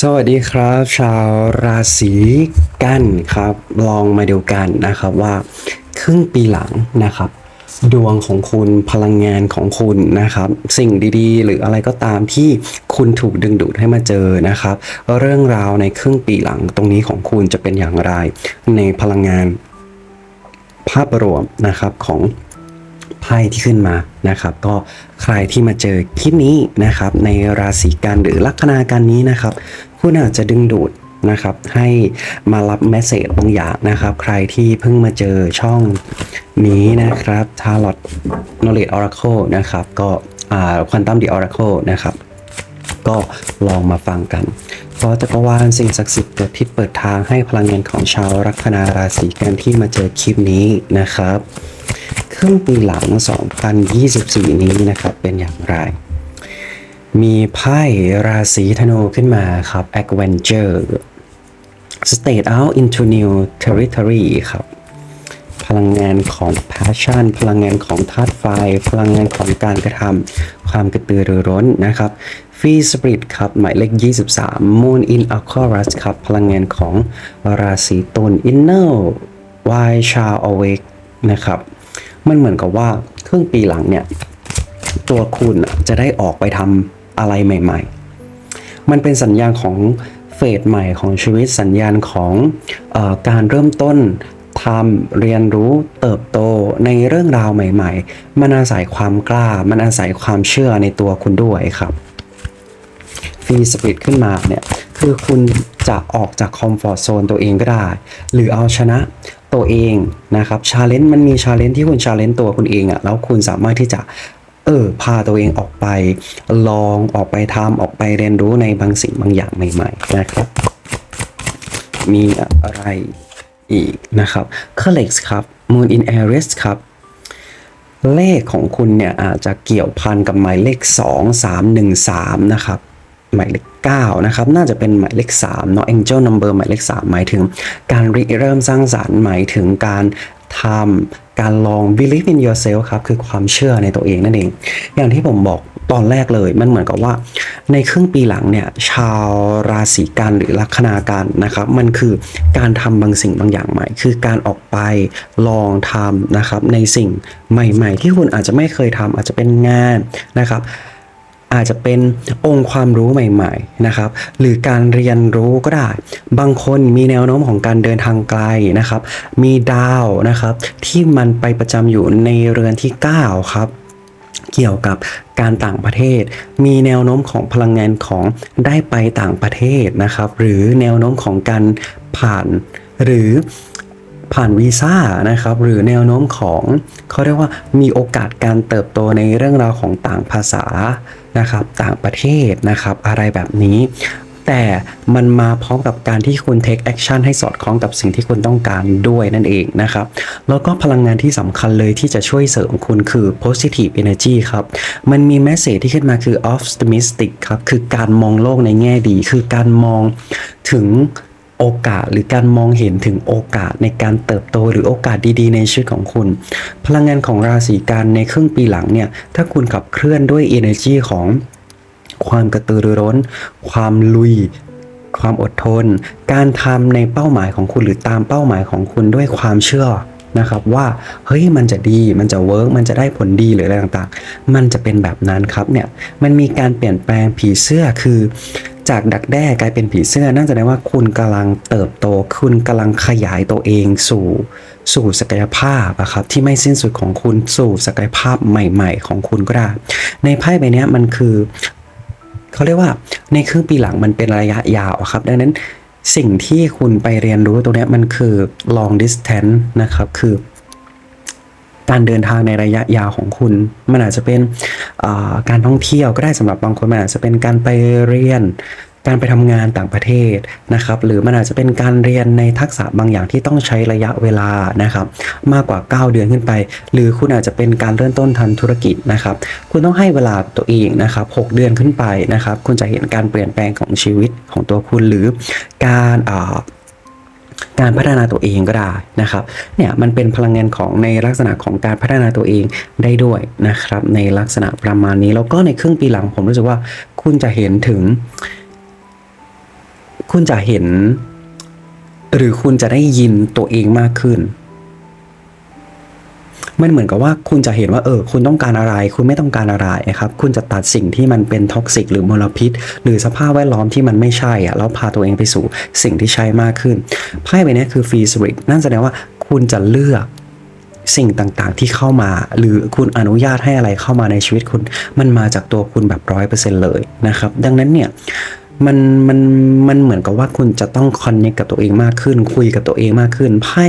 สวัสดีครับ ชาวราศีกันครับ ลองมาดูกันนะครับว่า ครึ่งปีหลังนะครับ ดวงของคุณพลังงานของคุณนะครับ สิ่งดีๆ หรืออะไรก็ตามที่คุณถูกดึงดูดให้มาเจอนะครับ เรื่องราวในครึ่งปีหลังตรงนี้ของคุณจะเป็นอย่างไร ในพลังงานภาพรวมนะครับของ ไพ่ที่ขึ้นมานะครับ ก็ใครที่มาเจอคลิปนี้นะครับ ในราศีกันหรือลัคนาการนี้นะครับ คุณอาจจะดึงดูดนะครับให้มารับเมสเซจบางอย่างนะครับ ใครที่เพิ่งมาเจอช่องนี้นะครับ Tarot Knowledge Oracle นะครับก็อ่า Quantum the Oracle นะครับ ก็ลองมาฟังกันเพราะจักรวาลสิ่งศักดิ์สิทธิ์เปิดทิศเปิดทางให้พลังงานของชาวลัคนาราศีกันที่มาเจอคลิปนี้นะครับ รึ่งปีหลัง 2024 นี้นะครับเป็นอย่างไร มีไพ่ราศีธนูขึ้นมาครับ Adventure State out into new territory ครับพลังงานของ passion พลังงานของธาตุไฟ พลังงานของการกระทำความกระตือรือร้นนะครับ Free Spirit ครับ หมายเลข 23 Moon in Aquarius ครับ พลังงานของราศีตุล Inner Why Shall Awake นะครับ มันเหมือนกับว่าครึ่งปีหลังเนี่ย ตัวคุณจะได้ออกไปทำอะไรใหม่ ๆ มันเป็นสัญญาณของเฟสใหม่ของชีวิตสัญญาณของออการเริ่มต้นทำเรียนรู้เติบโตในเรื่องราวใหม่ ๆ มันอาศัยความกล้า มันอาศัยความเชื่อในตัวคุณด้วยครับฟรีสปิริตขึ้นมาเนี่ยคือคุณจะออกจากคอมฟอร์ z โซนตัวเองก็ได้ หรือเอาชนะ ตัวเองนะครับชาเลนจ์มันมีชาเลนจ์ที่คุณชาเลนจ์ตัวคุณเองอะแล้วคุณสามารถที่จะเออพาตัวเองออกไป ลองออกไปทำออกไปเรียนรู้ในบางสิ่งบางอย่างใหม่ ๆ นะครับ มีอะไรอีกนะครับ c o l l e x ครับ Moon in Aries ครับ เลขของคุณเนี่ยอาจจะเกี่ยวพันกับหมายเลข 2 3 1 3 นะครับ หมายเลข 9นะครับน่าจะเป็นหมายเลข3เนาะ Angel Number หมายเลข3หมายถึง การริเริ่มสร้างสารรค์หมายถึงการทำการลอง believe in yourself ครับคือความเชื่อในตัวเองนั่นเอง อย่างที่ผมบอกตอนแรกเลยมันเหมือนกับว่า ในครึ่งปีหลังเนี่ยชาวราศีกันหรือลัคนากันนะครับ มันคือการทำบางสิ่งบางอย่างใหม่ คือการออกไปลองทำนะครับในสิ่งใหม่ ๆ ที่คุณอาจจะไม่เคยทำอาจจะเป็นงานนะครับ อาจจะเป็นองค์ความรู้ใหม่ๆนะครับ หรือการเรียนรู้ก็ได้ บางคนมีแนวโน้มของการเดินทางไกลนะครับ มีดาวนะครับที่มันไปประจำอยู่ในเรือนที่ 9 ครับ เกี่ยวกับการต่างประเทศ มีแนวโน้มของพลังงานของได้ไปต่างประเทศนะครับ หรือแนวโน้มของการผ่านหรือ ผ่านวีซ่านะครับหรือแนวโน้มของเขาเรียกว่ามีโอกาสการเติบโตในเรื่องราวของต่างภาษานะครับต่างประเทศนะครับอะไรแบบนี้ แต่มันมาพร้อมกับการที่คุณ take action ให้สอดคล้องกับสิ่งที่คุณต้องการด้วยนั่นเองนะครับ แล้วก็พลังงานที่สำคัญเลยที่จะช่วยเสริมคุณคือ positive energy ครับ มันมีแมสเซจที่ขึ้นมาคือ optimistic ครับ คือการมองโลกในแง่ดี คือการมองถึง โอกาสหรือการมองเห็นถึงโอกาสในการเติบโตหรือโอกาสดีๆ ในชีวิตของคุณ พลังงานของราศีกันในครึ่งปีหลังเนี่ยถ้าคุณขับเคลื่อนด้วย energy ของความกระตือรือร้น ความลุย ความอดทน การทำในเป้าหมายของคุณหรือตามเป้าหมายของคุณด้วยความเชื่อนะครับว่าเฮ้ยมันจะดีมันจะเวิร์กมันจะได้ผลดีหรืออะไรต่างๆ มันจะเป็นแบบนั้นครับเนี่ยมันมีการเปลี่ยนแปลงผีเสื้อคือ จากดักแด้กลายเป็นผีเสื้อนั่นแสดงว่าคุณกำลังเติบโต คุณกำลังขยายตัวเองสู่สู่ศักยภาพอะครับที่ไม่สิ้นสุดของคุณสู่ศักยภาพใหม่ ๆ ของคุณก็ได้ ในไพ่ใบนี้มันคือเขาเรียกว่าในครึ่งปีหลังมันเป็นระยะยาวครับ ดังนั้นสิ่งที่คุณไปเรียนรู้ตรงนี้มันคือ long distance นะครับ คือ การเดินทางในระยะยาวของคุณ มันอาจจะเป็นการท่องเที่ยวก็ได้สำหรับบางคนมันอาจจะเป็นการไปเรียน การไปทำงานต่างประเทศนะครับ หรือมันอาจจะเป็นการเรียนในทักษะบางอย่างที่ต้องใช้ระยะเวลานะครับ มากกว่า 9 เดือนขึ้นไป หรือคุณอาจจะเป็นการเริ่มต้นทำธุรกิจนะครับ คุณต้องให้เวลาตัวเองนะครับ 6 เดือนขึ้นไปนะครับ คุณจะเห็นการเปลี่ยนแปลงของชีวิตของตัวคุณหรือการอ่า การพัฒนาตัวเองก็ได้นะครับเนี่ยมันเป็นพลังงานของในลักษณะของการพัฒนาตัวเองได้ด้วยนะครับในลักษณะประมาณนี้แล้วก็ในครึ่งปีหลังผมรู้สึกว่าคุณจะเห็นถึง คุณจะเห็น หรือคุณจะได้ยินตัวเองมากขึ้น มันเหมือนกับว่าคุณจะเห็นว่าเออคุณต้องการอะไร คุณไม่ต้องการอะไรครับคุณจะตัดสิ่งที่มันเป็นท็อกซิกหรือมลพิษ หรือสภาพแวดล้อมที่มันไม่ใช่อะแล้วพาตัวเองไปสู่สิ่งที่ใช่มากขึ้นไพ่ใบนี้คือฟรีสวิตนั่นแสดงว่าคุณจะเลือกสิ่งต่างๆที่เข้ามา หรือคุณอนุญาตให้อะไรเข้ามาในชีวิตคุณ มันมาจากตัวคุณแบบร้อยเปอร์เซ็นต์เลยนะครับ ดังนั้นเนี่ยมันมันมันเหมือนกับว่าคุณจะต้องคอนเนคกับตัวเองมากขึ้น คุยกับตัวเองมากขึ้นไพ่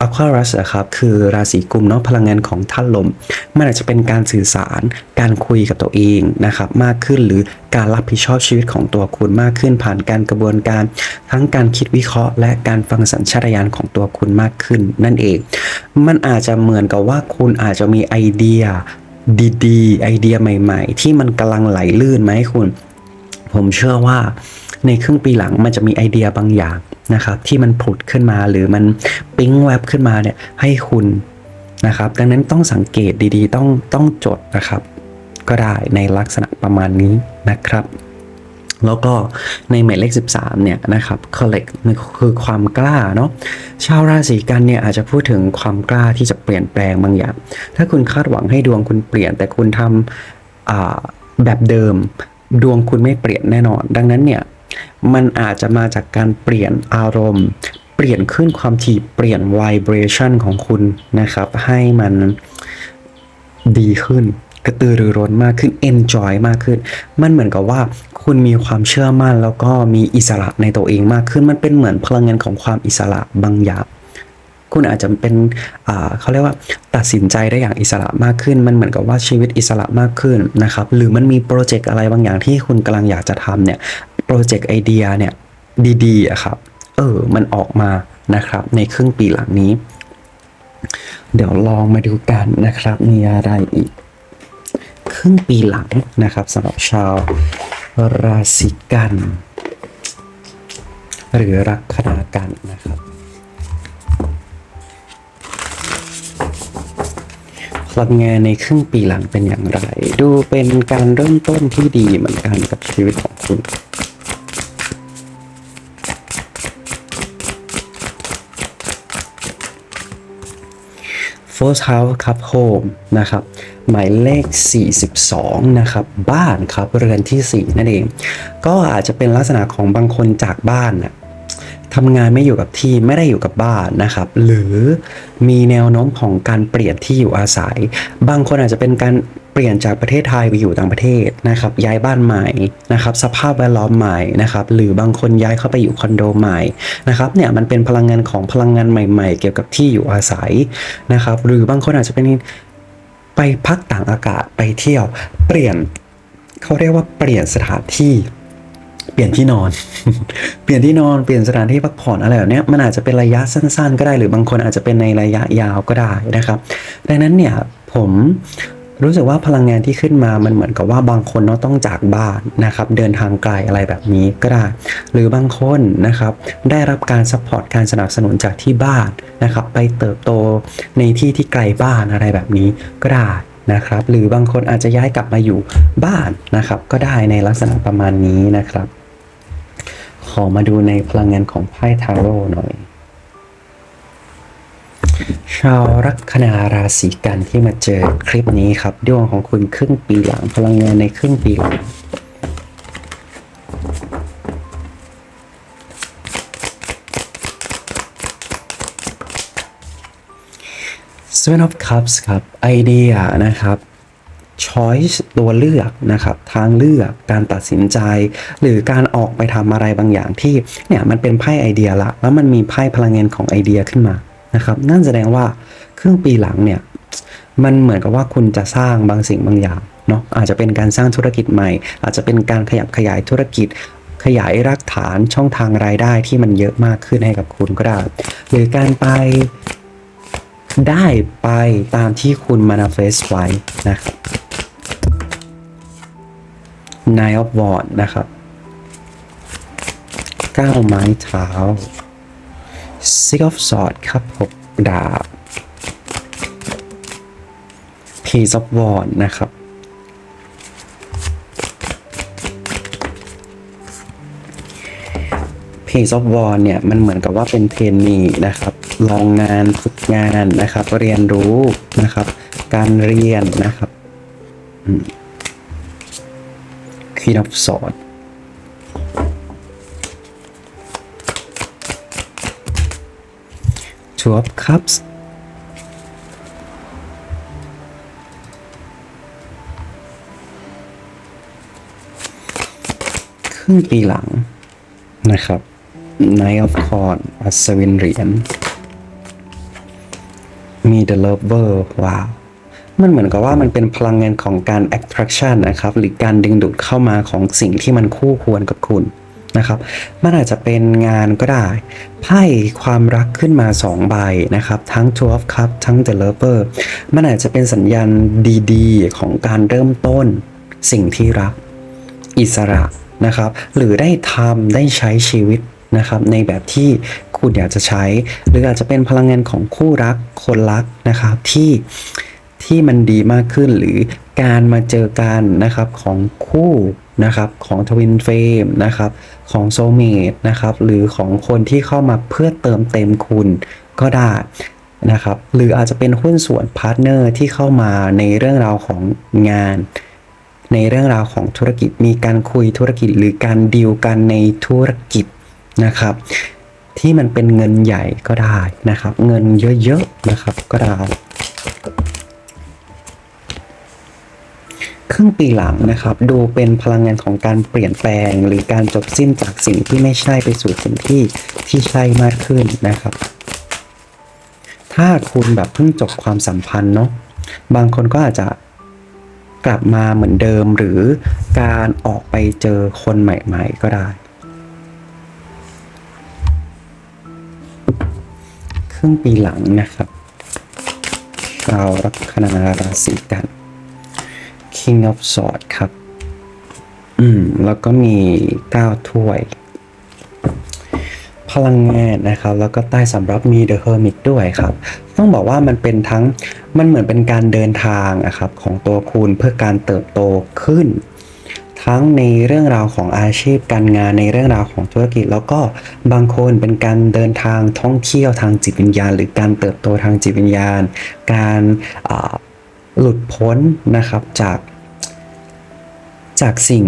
อควารัสครับคือราศีกุมเนาะพลังงานของท่านลม มันอาจจะเป็นการสื่อสารการคุยกับตัวเองนะครับมากขึ้นหรือการรับผิดชอบชีวิตของตัวคุณมากขึ้น ผ่านการกระบวนการ ทั้งการคิดวิเคราะห์ และการฟังสัญชาตญาณของตัวคุณมากขึ้น นั่นเอง มันอาจจะเหมือนกับว่าคุณอาจจะมีไอเดียดีๆ ไอเดียใหม่ ๆ ที่มันกำลังไหลลื่นไหมคุณ ผมเชื่อว่า ในครึ่งปีหลังมันจะมีไอเดียบางอย่างนะครับที่มันผุดขึ้นมาหรือมันปิ๊งแวบขึ้นมาเนี่ยให้คุณนะครับ ดังนั้นต้องสังเกตดีๆ ต้องต้องจดนะครับ ก็ได้ในลักษณะประมาณนี้นะครับ แล้วก็ในหมายเลข 13 เนี่ยนะครับ collect คือความกล้าเนาะชาวราศีกันเนี่ยอาจจะพูดถึงความกล้าที่จะเปลี่ยนแปลงบางอย่าง ถ้าคุณคาดหวังให้ดวงคุณเปลี่ยน แต่คุณทำแบบเดิมดวงคุณไม่เปลี่ยนแน่นอน ดังนั้นเนี่ย มันอาจจะมาจากการเปลี่ยนอารมณ์ เปลี่ยนขึ้นความถี่เปลี่ยน vibration ของคุณนะครับ ให้มันดีขึ้นกระตือรือร้นมากขึ้น enjoy มากขึ้น มันเหมือนกับว่าคุณมีความเชื่อมั่นแล้วก็มีอิสระในตัวเองมากขึ้น มันเป็นเหมือนพลังงานของความอิสระบางอย่างคุณอาจจะเป็นเขาเรียกว่าตัดสินใจได้อย่างอิสระมากขึ้น มันเหมือนกับว่าชีวิตอิสระมากขึ้นนะครับ หรือมันมีโปรเจกต์อะไรบางอย่างที่คุณกำลังอยากจะทำเนี่ย โปรเจกต์ไอเดียเนี่ยดีๆอะครับ เออ มันออกมานะครับ ในครึ่งปีหลังนี้ เดี๋ยวลองมาดูกันนะครับ มีอะไรอีก ครึ่งปีหลังนะครับสำหรับชาวราศีกัน หรือลัคนากันนะครับพลังงานในครึ่งปีหลังเป็นอย่างไร ดูเป็นการเริ่มต้นที่ดีเหมือนกันกับชีวิตของคุณ First House ครับ Home นะครับ หมายเลข 42 นะครับ บ้านครับ เรือนที่ 4 นั่นเอง ก็อาจจะเป็นลักษณะของบางคนจากบ้านน่ะทำงานไม่อยู่กับที่ไม่ได้อยู่กับบ้านนะครับ หรือมีแนวโน้มของการเปลี่ยนที่อยู่อาศัย บางคนอาจจะเป็นการ เปลี่ยนจากประเทศไทยไปอยู่ต่างประเทศนะครับ ย้ายบ้านใหม่นะครับ สภาพแวดล้อมใหม่นะครับ หรือบางคนย้ายเข้าไปอยู่คอนโดใหม่นะครับ เนี่ยมันเป็นพลังงานของพลังงานใหม่ ๆ เกี่ยวกับที่อยู่อาศัยนะครับ หรือบางคนอาจจะเป็นไปพักต่างอากาศไปเที่ยว เปลี่ยนเขาเรียกว่าเปลี่ยนสถานที่เปลี่ยนที่นอน เปลี่ยนที่นอน เปลี่ยนสถานที่พักผ่อนอะไรแบบนี้มันอาจจะเป็นระยะสั้น ๆ ก็ได้ หรือบางคนอาจจะเป็นในระยะยาวก็ได้นะครับ ดังนั้นเนี่ยผม รู้สึกว่าพลังงานที่ขึ้นมามันเหมือนกับว่าบางคนเนาะต้องจากบ้านนะครับเดินทางไกลอะไรแบบนี้ก็ได้ หรือบางคนนะครับได้รับการซัพพอร์ตการสนับสนุนจากที่บ้านนะครับไปเติบโตในที่ที่ไกลบ้านอะไรแบบนี้ก็ได้นะครับ หรือบางคนอาจจะย้ายกลับมาอยู่บ้านนะครับ ก็ได้ในลักษณะประมาณนี้นะครับ ขอมาดูในพลังงานของไพ่ทาโร่หน่อย ชาวลัคนาราศีกันที่มาเจอคลิปนี้ครับดวงของคุณครึ่งปีหลังพลังงานในครึ่งปีหลัง Seven of Cups ครับไอเดียนะครับ choice ตัวเลือกนะครับทางเลือกการตัดสินใจ หรือการออกไปทำอะไรบางอย่างที่เนี่ยมันเป็นไพ่ไอเดียละ แล้วมันมีไพ่พลังงานของไอเดียขึ้นมา นะครับนั่นแสดงว่าครึ่งปีหลังเนี่ยมันเหมือนกับว่าคุณจะสร้างบางสิ่งบางอย่างเนาะอาจจะเป็นการสร้างธุรกิจใหม่ อาจจะเป็นการขยับขยายธุรกิจ ขยายรากฐานช่องทางรายได้ที่มันเยอะมากขึ้นให้กับคุณก็ได้ หรือการไปได้ไปตามที่คุณ manifest ไว้นะครับ Nine of Wands นะครับก้าวไม้เท้า Six of Swords ครับหกดาบ Page of Wands นะครับ Case of War เนี่ย มันเหมือนกับว่าเป็นเทรนนีนะครับ ลองงานฝึกงานนะครับ เรียนรู้นะครับ การเรียนนะครับอืม Queen of Swords Two of Cups ครึ่งปีหลังนะครับ Knight of c o r n อัศวินเหรียญมี The Lover ว้าว มันเหมือนกับว่ามันเป็นพลังงานของการ attraction นะครับ หรือการดึงดูดเข้ามาของสิ่งที่มันคู่ควรกับคุณ นะครับ มันอาจจะเป็นงานก็ได้ ไพ่ความรักขึ้นมา 2 ใบนะครับ ทั้ง Two of Cup ทั้ง The Lover มันอาจจะเป็นสัญญาณดีๆ ของการเริ่มต้นสิ่งที่รัก อิสระนะครับ หรือได้ทำได้ใช้ชีวิตนะครับ ในแบบที่คุณอยากจะใช้ หรืออาจจะเป็นพลังงานของคู่รักคนรักนะครับที่ที่มันดีมากขึ้นหรือการมาเจอกันนะครับของคู่ นะครับของทวินเฟมนะครับของโซเมตนะครับหรือของคนที่เข้ามาเพื่อเติมเต็มคุณก็ได้นะครับหรืออาจจะเป็นหุ้นส่วนพาร์ทเนอร์ที่เข้ามาในเรื่องราวของงาน ในเรื่องราวของธุรกิจมีการคุยธุรกิจหรือการดีลกันในธุรกิจนะครับ ที่มันเป็นเงินใหญ่ก็ได้นะครับ เงินเยอะๆนะครับก็ได้ ครึ่งปีหลังนะครับ ดูเป็นพลังงานของการเปลี่ยนแปลง หรือการจบสิ้นจากสิ่งที่ไม่ใช่ไปสู่สิ่งที่ที่ใช่มากขึ้นนะครับ ถ้าคุณแบบเพิ่งจบความสัมพันธ์เนาะบางคนก็อาจจะกลับมาเหมือนเดิมหรือการออกไปเจอคนใหม่ ๆ ก็ได้ ครึ่งปีหลังนะครับชาวลัคนาราศีกัน King of Swords ครับ อืม แล้วก็มี9ถ้วย พลังงานนะครับ แล้วก็ใต้สำรับมี The Hermit ด้วยครับ ต้องบอกว่ามันเป็นทั้ง มันเหมือนเป็นการเดินทางอะครับ ของตัวคุณเพื่อการเติบโตขึ้น ทั้งในเรื่องราวของอาชีพการงานในเรื่องราวของธุรกิจ แล้วก็บางคนเป็นการเดินทางท่องเที่ยวทางจิตวิญญาณ หรือการเติบโตทางจิตวิญญาณ การ หลุดพ้นนะครับจาก จากสิ่ง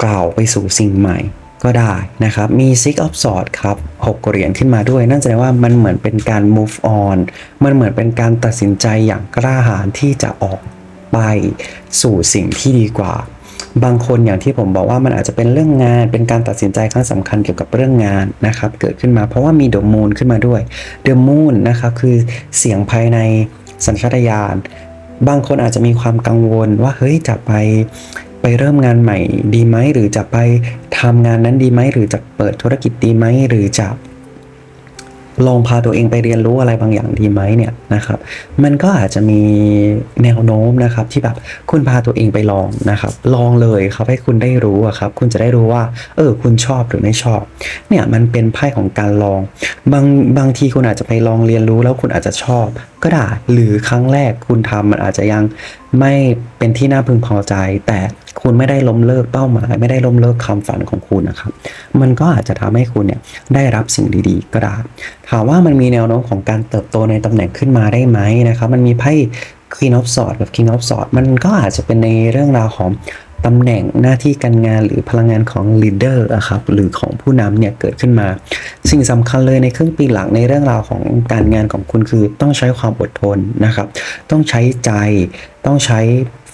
เก่าๆ ไปสู่สิ่งใหม่ก็ได้นะครับ มี Six of Swords ครับ6เหรียญขึ้นมาด้วย นั่นแสดงว่ามันเหมือนเป็นการ move on มันเหมือนเป็นการตัดสินใจอย่างกล้าหาญที่จะออกไปสู่สิ่งที่ดีกว่า บางคนอย่างที่ผมบอกว่ามันอาจจะเป็นเรื่องงาน เป็นการตัดสินใจครั้งสำคัญเกี่ยวกับเรื่องงานนะครับ เกิดขึ้นมาเพราะว่ามี The Moon ขึ้นมาด้วย The Moon นะครับคือเสียงภายในสัญชาตญาณ บางคนอาจจะมีความกังวลว่าเฮ้ยจะไปไปเริ่มงานใหม่ดีไหมหรือจะไปทำงานนั้นดีไหมหรือจะเปิดธุรกิจดีไหมหรือจะ ลองพาตัวเองไปเรียนรู้อะไรบางอย่างดีไหมเนี่ยนะครับ มันก็อาจจะมีแนวโน้มนะครับที่แบบคุณพาตัวเองไปลองนะครับ ลองเลยครับให้คุณได้รู้อะครับ คุณจะได้รู้ว่า เออ คุณชอบหรือไม่ชอบ เนี่ยมันเป็นไพ่ของการลอง บางบางทีคุณอาจจะไปลองเรียนรู้แล้วคุณอาจจะชอบ ก็ได้หรือครั้งแรกคุณทำมันอาจจะยังไม่เป็นที่น่าพึงพอใจ แต่ คุณไม่ได้ล้มเลิกเป้าหมาย ไม่ได้ล้มเลิกความฝันของคุณนะครับ มันก็อาจจะทำให้คุณเนี่ยได้รับสิ่งดีๆ ก็ได้ ถามว่ามันมีแนวโน้มของการเติบโตในตำแหน่งขึ้นมาได้ไหมนะครับ มันมีไพ่ Queen of Swords กับ King of Swords มันก็อาจจะเป็นในเรื่องราวของตำแหน่งหน้าที่การงานหรือพลังงานของ leader อะครับหรือของผู้นำเนี่ยเกิดขึ้นมา สิ่งสำคัญเลยในครึ่งปีหลังในเรื่องราวของการงานของคุณคือต้องใช้ความอดทนนะครับ ต้องใช้ใจต้องใช้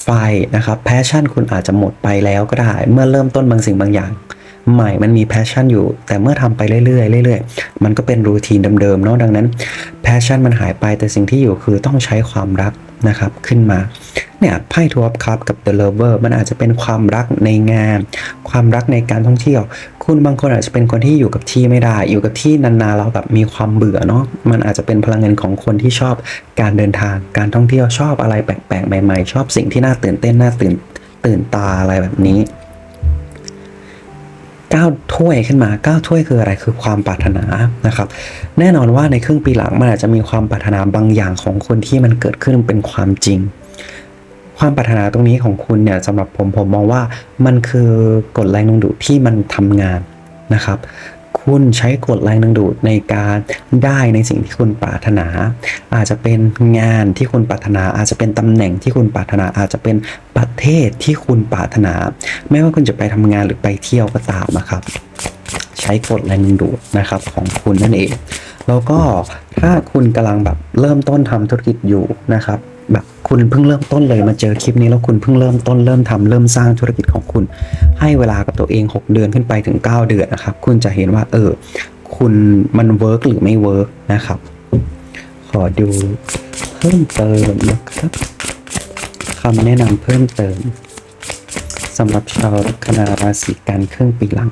ไฟนะครับแพชชั่นคุณอาจจะหมดไปแล้วก็ได้ เมื่อเริ่มต้นบางสิ่งบางอย่าง ใหม่มันมีแพชชั่นอยู่ แต่เมื่อทำไปเรื่อยๆเรื่อยๆ มันก็เป็นรูทีนเดิมๆเนาะดังนั้นแพชชั่นมันหายไปแต่สิ่งที่อยู่คือต้องใช้ความรักนะครับขึ้นมาเนี่ยไพ่ทัวร์ครับกับ The Lover มันอาจจะเป็นความรักในงาน ความรักในการท่องเที่ยว คุณบางคนอาจจะเป็นคนที่อยู่กับที่ไม่ได้ อยู่กับที่นานๆเราแบบมีความเบื่อเนาะมันอาจจะเป็นพลังงานของคนที่ชอบการเดินทาง การท่องเที่ยวชอบอะไรแปลกๆใหม่ ๆ ชอบสิ่งที่น่าตื่นเต้นน่าตื่นตื่นตาอะไรแบบนี้ ก้าถ้วยขึ้นมาก้าถ้วยคืออะไรคือความปรารถนานะครับ แน่นอนว่าในครึ่งปีหลังมันอาจจะมีความปรารถนาบางอย่างของคนที่มันเกิดขึ้นเป็นความจริง ความปรารถนาตรงนี้ของคุณเนี่ยสำหรับผมผมมองว่ามันคือกฎแรงดึงดูดที่มันทำงานนะครับ คุณใช้กฎแรงดึงดูดในการได้ในสิ่งที่คุณปรารถนา อาจจะเป็นงานที่คุณปรารถนา อาจจะเป็นตำแหน่งที่คุณปรารถนา อาจจะเป็นประเทศที่คุณปรารถนา ไม่ว่าคุณจะไปทำงานหรือไปเที่ยวก็ตามนะครับ ใช้กฎแรงดึงดูดนะครับของคุณนั่นเอง แล้วก็ถ้าคุณกำลังแบบเริ่มต้นทำธุรกิจอยู่นะครับ แบบคุณเพิ่งเริ่มต้นเลยมาเจอคลิปนี้แล้วคุณเพิ่งเริ่มต้นเริ่มทำเริ่มสร้างธุรกิจของคุณ ให้เวลากับตัวเอง 6 เดือนขึ้นไปถึง 9 เดือนนะครับ คุณจะเห็นว่า เออ คุณมันเวิร์กหรือไม่เวิร์กนะครับ ขอดูเพิ่มเติมนะครับคำแนะนำเพิ่มเติมสำหรับชาวลัคนาราศีกันครึ่งปีหลัง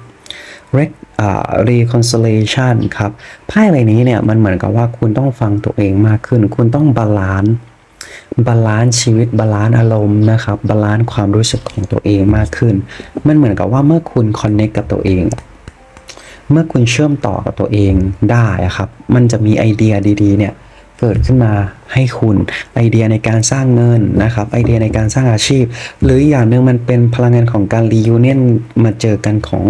Rec อ่า reconciliation ครับไพ่ใบนี้เนี่ยมันเหมือนกับว่าคุณต้องฟังตัวเองมากขึ้น คุณต้องบาลานซ์ บาลานซ์ชีวิตบาลานซ์อารมณ์นะครับบาลานซ์ความรู้สึกของตัวเองมากขึ้น มันเหมือนกับว่าเมื่อคุณคอนเน c t กับตัวเอง เมื่อคุณเชื่อมต่อกับตัวเองได้ครับ มันจะมีไอเดียดีๆ เนี่ยเกิดขึ้นมาให้คุณไอเดียในการสร้างเงินนะครับไอเดียในการสร้างอาชีพ หรืออย่างหนึ่งมันเป็นพลังงานของการรียูเนียนมาเจอกันของ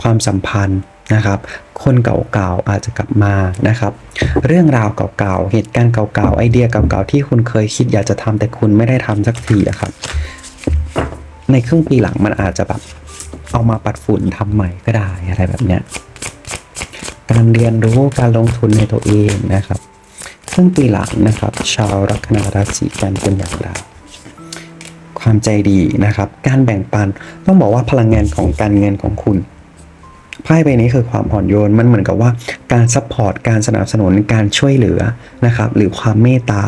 ความสัมพันธ์ นะครับ คนเก่าๆอาจจะกลับมานะครับ เรื่องราวเก่าๆ เหตุการณ์เก่าๆ ไอเดียเก่าๆ ที่คุณเคยคิดอยากจะทำแต่คุณไม่ได้ทำสักทีอะครับ ในครึ่งปีหลังมันอาจจะแบบเอามาปัดฝุ่นทำใหม่ก็ได้อะไรแบบเนี้ย การเรียนรู้การลงทุนในตัวเองนะครับ ซึ่งปีหลังนะครับ ชาวลัคนาราศีกันเป็นอย่างไรความใจดีนะครับ การแบ่งปันต้องบอกว่าพลังงานของการเงินของคุณ ไพ่ใบนี้คือความอ่อนโยนมันเหมือนกับว่าการซัพพอร์ตการสนับสนุนการช่วยเหลือนะครับ หรือความเมตตา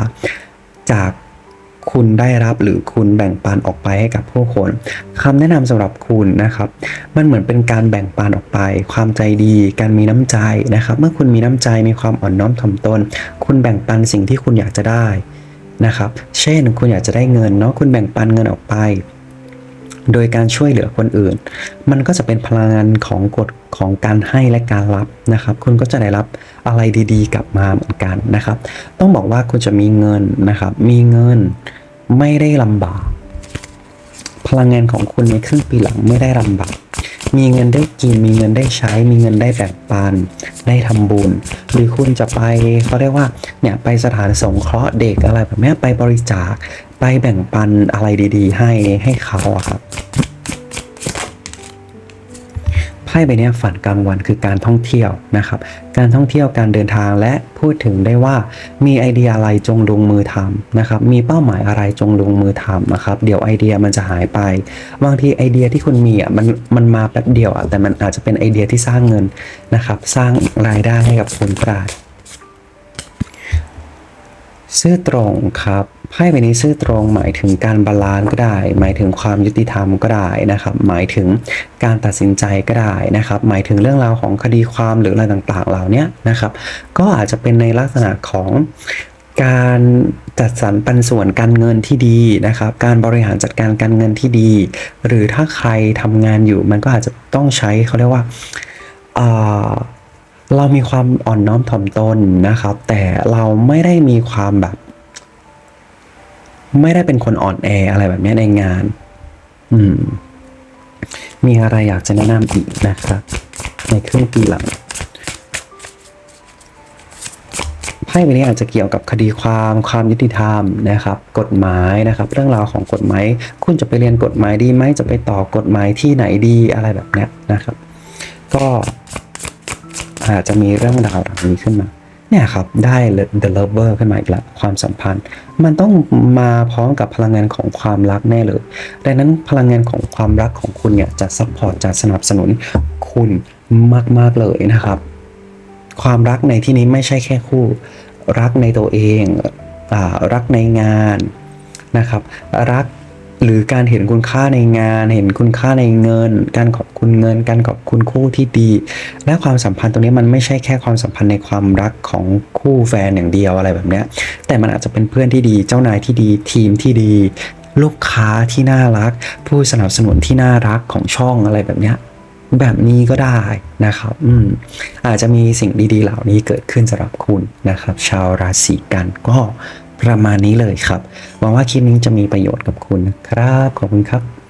จากคุณได้รับหรือคุณแบ่งปันออกไปให้กับผู้คนคำแนะนำสำหรับคุณนะครับ มันเหมือนเป็นการแบ่งปันออกไป ความใจดี การมีน้ำใจนะครับ เมื่อคุณมีน้ำใจมีความอ่อนน้อมถ่อมตน คุณแบ่งปันสิ่งที่คุณอยากจะได้นะครับ เช่น คุณอยากจะได้เงินเนาะคุณแบ่งปันเงินออกไป โดยการช่วยเหลือคนอื่น มันก็จะเป็นพลังงานของกฎของการให้และการรับนะครับ คุณก็จะได้รับอะไรดีๆ กลับมาเหมือนกันนะครับ ต้องบอกว่าคุณจะมีเงินนะครับ มีเงินไม่ได้ลำบาก พลังงานของคุณในครึ่งปีหลังไม่ได้ลำบากมีเงินได้กิน มีเงินได้ใช้ มีเงินได้แบ่งปัน ได้ทำบุญ หรือคุณจะไปเขาเรียกว่าเนี่ยไปสถานสงเคราะห์เด็กอะไรแบบนี้ไปบริจาค ไปแบ่งปันอะไรดีๆ ให้ให้เขาอะครับไพ่ใบนี้ฝันกลางวันคือการท่องเที่ยวนะครับ การท่องเที่ยวการเดินทางและพูดถึงได้ว่ามีไอเดียอะไรจงลงมือทำนะครับ มีเป้าหมายอะไรจงลงมือทำนะครับ เดี๋ยวไอเดียมันจะหายไป บางทีไอเดียที่คุณมีอะมันมันมาแป๊บเดียวอะแต่มันอาจจะเป็นไอเดียที่สร้างเงินนะครับ สร้างรายได้ให้กับคุณก็ได้ซื่อตรงครับ ไพ่ใบนี้ซื่อตรงหมายถึงการบาลานซ์ก็ได้ หมายถึงความยุติธรรมก็ได้นะครับ หมายถึงการตัดสินใจก็ได้นะครับ หมายถึงเรื่องราวของคดีความหรืออะไรต่างๆ เหล่านี้นะครับ ก็อาจจะเป็นในลักษณะของการจัดสรรปันส่วนการเงินที่ดีนะครับ การบริหารจัดการการเงินที่ดี หรือถ้าใครทำงานอยู่มันก็อาจจะต้องใช้เขาเรียกว่าอ่าเรามีความอ่อนน้อมถ่อมตนนะครับ แต่เราไม่ได้มีความแบบ ไม่ได้เป็นคนอ่อนแออะไรแบบนี้ในงาน อืม มีอะไรอยากจะแนะนำอีกนะครับ ในครึ่งปีหลังไพ่ใบนี้อาจจะเกี่ยวกับคดีความความยุติธรรมนะครับ กฎหมายนะครับ เรื่องราวของกฎหมาย คุณจะไปเรียนกฎหมายดีไหมจะไปต่อกฎหมายที่ไหนดีอะไรแบบนี้นะครับ ก็อาจจะมีเรื่องราวเหล่านี้ขึ้นมา เนี่ยครับได้ The Lover ขึ้นมาอีกแล้วความสัมพันธ์ มันต้องมาพร้อมกับพลังงานของความรักแน่เลย ดังนั้นพลังงานของความรักของคุณเนี่ยจะซัพพอร์ตจะสนับสนุนคุณมาก ๆ เลยนะครับ ความรักในที่นี้ไม่ใช่แค่คู่ รักในตัวเองอารักในงานนะครับ รัก หรือการเห็นคุณค่าในงาน เห็นคุณค่าในเงิน การขอบคุณเงิน การขอบคุณคู่ที่ดี และความสัมพันธ์ตรงนี้มันไม่ใช่แค่ความสัมพันธ์ในความรักของคู่แฟนอย่างเดียวอะไรแบบเนี้ยแต่มันอาจจะเป็นเพื่อนที่ดี เจ้านายที่ดี ทีมที่ดี ลูกค้าที่น่ารัก ผู้สนับสนุนที่น่ารักของช่องอะไรแบบเนี้ยแบบนี้ก็ได้นะครับ อืม อาจจะมีสิ่งดีๆ เหล่านี้เกิดขึ้นสำหรับคุณนะครับ ชาวราศีกันก็ ประมาณนี้เลยครับหวังว่าคลิปนี้จะมีประโยชน์กับคุณนะครับขอบคุณครับ